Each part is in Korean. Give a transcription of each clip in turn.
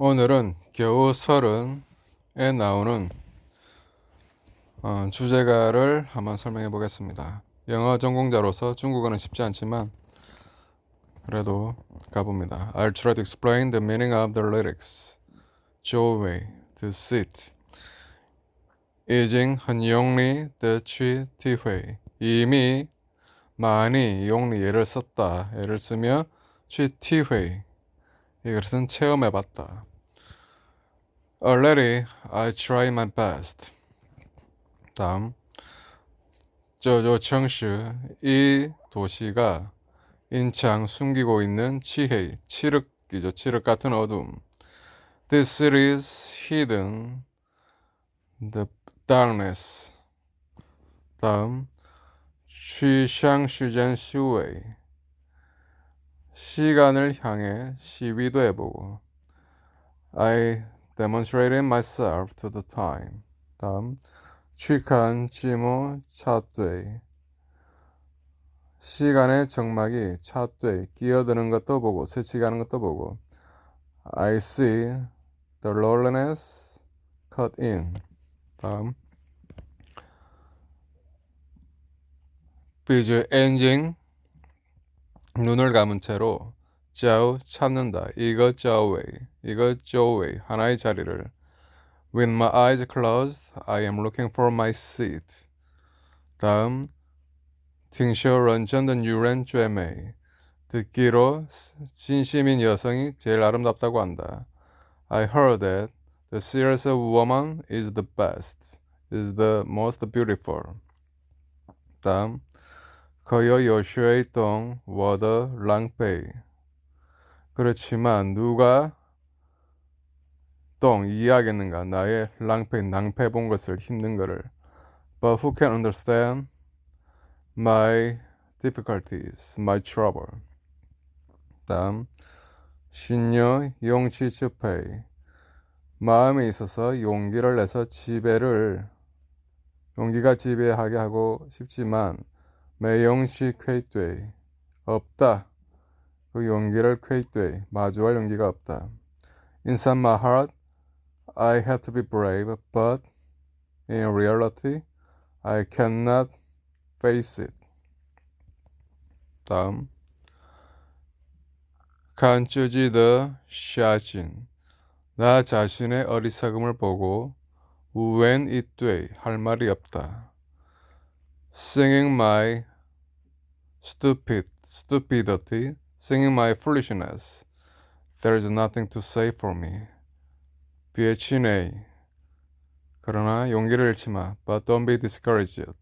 오늘은 겨우설은에 나오는 어, 주제가를 한번 설명해 보겠습니다. 영어 전공자로서 중국어는 쉽지 않지만 그래도 가봅니다. I'll try to explain the meaning of the lyrics. Joy, deceit, 이징 한용리 대취 티회 이미 많이 용리 예를 썼다. 예를 쓰며 취 티회 이것은 체험해봤다. 어, Already I try my best. 다음 저저 청시 이 도시가 인창 숨기고 있는 지혜 치륵이죠 치륵 같은 어둠. This city is hidden the darkness. 다음 쉬샹슈젠 시웨이 시간을 향해 시위도 해보고 I demonstrated myself to the time. 다음 취한 지모 차되 시간의 정막이 차되 끼어드는 것도 보고 스치가는 것도 보고 I see the loneliness cut in. 다음 비즈 엔징 눈을 감은 채로 좌우 찾는다. 이것 좌우에, 이것 좌우에 하나의 자리를. With my eyes closed, I am looking for my seat. 다음, 팅쇼런 전던 유렌 쬐메 듣기로 진심인 여성이 제일 아름답다고 한다. I heard that the serious woman is the best, is the most beautiful. 다음, 거여 요슈의 동 워더 랑페이 그렇지만 누가 동 이해하겠는가? 나의 랑패 낭패 본 것을 힘든 것을 but who can understand my difficulties my trouble? 다음. 신녀 용치 집회 마음에 있어서 용기를 내서 지배를 용기가 지배하게 하고 싶지만 매용시 쾌돼 없다 그 용기를 쾌돼 마주할 용기가 없다 Inside my heart I have to be brave but in reality I cannot face it 다음 간주지더 샤진 나 자신의 어리석음을 보고 우웬 이돼 할 말이 없다 singing my stupid stupidity, singing my foolishness. There is nothing to say for me. 비에치네. 그러나 용기를 잃지 마. But don't be discouraged.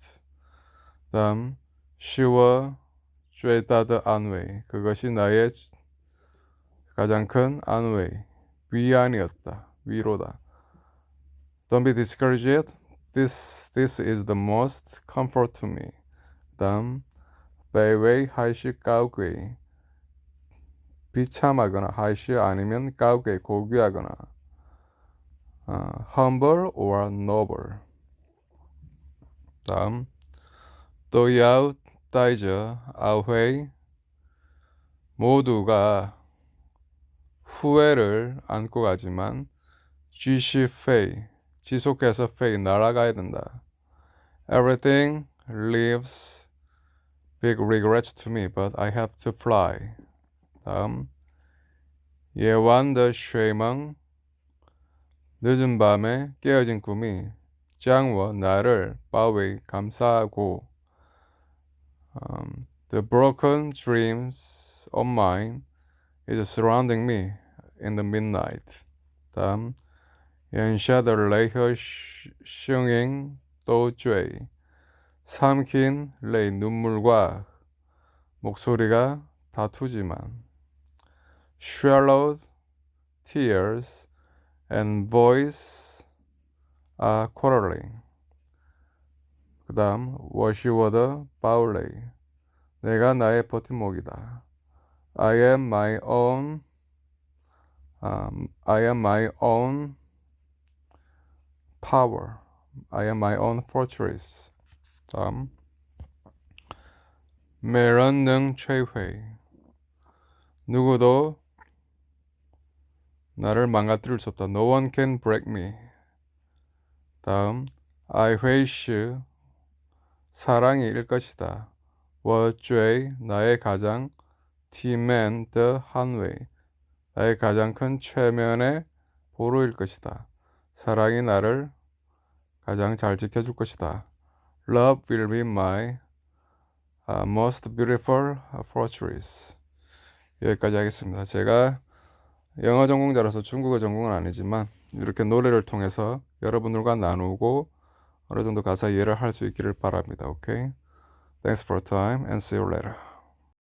다음 쉬워 죄다드 안웨이. 그것이 나의 가장 큰 안웨이. 위안이었다. 위로다. Don't be discouraged. This this is the most comfort to me. 다음 베이웨이 하이시 까우괴 비참하거나 하이시 아니면 까우괴 고귀하거나 uh, humble or noble. 다음 또 야우 따이저 아회이 모두가 후회를 안고 가지만 쥐시 페이 지속해서 페이 날아가야 된다. Everything leaves big regrets to me, but I have to fly. 다음. 예완더 쉐망. 늦은 밤에 깨어진 꿈이 장워 나를 바위 감싸고 um, The broken dreams of mine is surrounding me in the midnight. 다음. 연샤더 레이허 슝잉 또죄 삼킨 레이 눈물과 목소리가 다투지만 swallowed tears and voice are quarreling 그 다음 워시워더 바울레이 내가 나의 버팀목이다 I am my own um, I am my own power I am my own fortress 다음 매런능 최회 누구도 나를 망가뜨릴 수 없다. No one can break me. 다음 I wish 사랑이 일 것이다. 我追 나의 가장 티맨 the 한웨이 나의 가장 큰 최면의 보루일 것이다. 사랑이 나를 가장 잘 지켜줄 것이다. Love will be my uh, most beautiful fortress. 여기까지 하겠습니다. 제가 영어 전공자로서 중국어 전공은 아니지만 이렇게 노래를 통해서 여러분들과 나누고 어느 정도 가사 이해를 할 수 있기를 바랍니다. 오케이? Thanks for time and see you later.